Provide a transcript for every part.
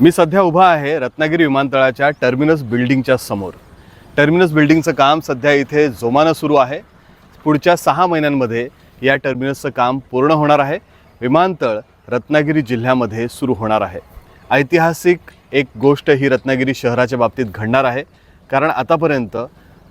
मी सध्या उभा आहे रत्नागिरी विमानतळाच्या टर्मिनस बिल्डिंगच्या समोर. टर्मिनस बिल्डिंगचं काम सध्या इथे जोमानं सुरू आहे. पुढच्या सहा महिन्यांमध्ये या टर्मिनसचं काम पूर्ण होणार आहे. विमानतळ रत्नागिरी जिल्ह्यामध्ये सुरू होणार आहे. ऐतिहासिक एक गोष्ट ही रत्नागिरी शहराच्या बाबतीत घडणार आहे. कारण आतापर्यंत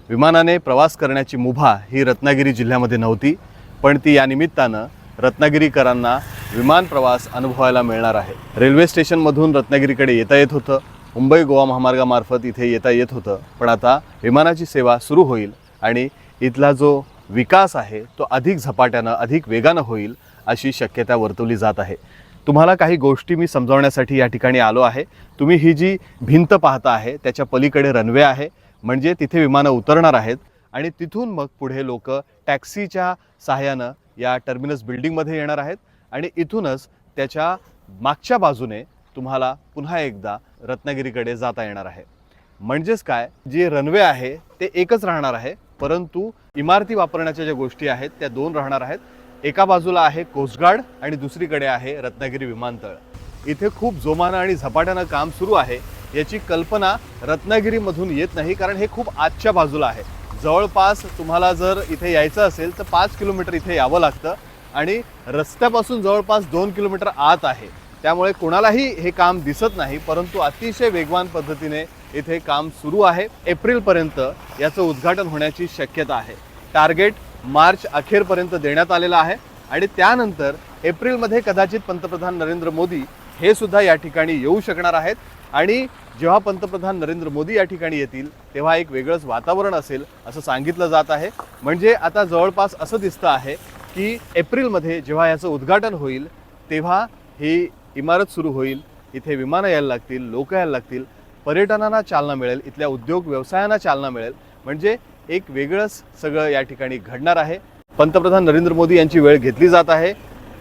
विमानाने प्रवास करण्याची मुभा ही रत्नागिरी जिल्ह्यामध्ये नव्हती. पण ती या निमित्तानं रत्नागिरीकरांना विमान प्रवास अनुभवायला मिळणार आहे. रेल्वे स्टेशनमधून रत्नागिरीकडे येता येत होतं. मुंबई गोवा महामार्गामार्फत इथे येता येत होतं. पण आता विमानाची सेवा सुरू होईल आणि इथला जो विकास आहे तो अधिक झपाट्यानं अधिक वेगानं होईल अशी शक्यता वर्तवली जात आहे. तुम्हाला काही गोष्टी मी समजावण्यासाठी या ठिकाणी आलो आहे. तुम्ही ही जी भिंत पाहता आहे त्याच्या पलीकडे रनवे आहे. म्हणजे तिथे विमानं उतरणार आहेत. आणि तिथून मग पुढे लोक टॅक्सीच्या सहाय्यानं या टर्मिनस बिल्डिंगमध्ये येणार आहेत. आणि इथूनच त्याच्या मागच्या बाजूने तुम्हाला पुन्हा एकदा रत्नागिरीकडे जाता येणार आहे. म्हणजेच काय? जे रनवे आहे ते एकच राहणार आहे परंतु इमारती वापरण्याच्या ज्या गोष्टी आहेत त्या दोन राहणार आहेत. एका बाजूला आहे कोस्टगार्ड आणि दुसरीकडे आहे रत्नागिरी विमानतळ. इथे खूप जोमानं आणि झपाट्यानं काम सुरू आहे. याची कल्पना रत्नागिरीमधून येत नाही कारण हे खूप आजच्या बाजूला आहे. जवळपास तुम्हाला जर इथे यायचं असेल तर पाच किलोमीटर इथे यावं लागतं. आणि रस्त्यापासून जवळपास दोन किलोमीटर आत आहे. त्यामुळे कोणालाही हे काम दिसत नाही परंतु अतिशय वेगवान पद्धतीने इथे काम सुरू आहे. एप्रिलपर्यंत याचं उद्घाटन होण्याची शक्यता आहे. टार्गेट मार्च अखेरपर्यंत देण्यात आलेलं आहे आणि त्यानंतर एप्रिलमध्ये कदाचित पंतप्रधान नरेंद्र मोदी हे सुद्धा या ठिकाणी येऊ शकणार आहेत. आणि जेव्हा पंतप्रधान नरेंद्र मोदी या ठिकाणी येतील तेव्हा एक वेगळंच वातावरण असेल असं सांगितलं जात आहे. म्हणजे आता जवळपास असं दिसतं आहे की एप्रिलमध्ये जेव्हा याचं उद्घाटन होईल तेव्हा ही इमारत सुरू होईल. इथे विमानं यायला लागतील लोक यायला लागतील. पर्यटनांना चालना मिळेल इथल्या उद्योग व्यवसायांना चालना मिळेल. म्हणजे एक वेगळंच सगळं या ठिकाणी घडणार आहे. पंतप्रधान नरेंद्र मोदी यांची वेळ घेतली जात आहे.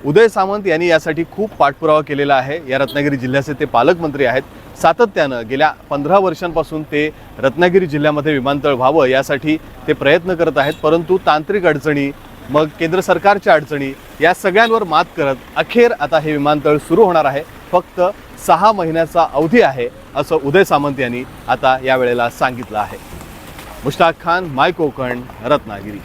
उदय सामंत यांनी यासाठी खूप पाठपुरावा केलेला आहे. या रत्नागिरी जिल्ह्याचे ते पालकमंत्री आहेत. सातत्यानं गेल्या पंधरा वर्षांपासून ते रत्नागिरी जिल्ह्यामध्ये विमानतळ व्हावं यासाठी ते प्रयत्न करत आहेत. परंतु तांत्रिक अडचणी मग केंद्र सरकारच्या अडचणी या सगळ्यांवर मात करत अखेर आता हे विमानतळ सुरू होणार आहे. फक्त सहा महिन्याचा अवधी आहे असं उदय सामंत यांनी आता यावेळेला सांगितलं आहे. मुश्ताक खान माय कोकण रत्नागिरी.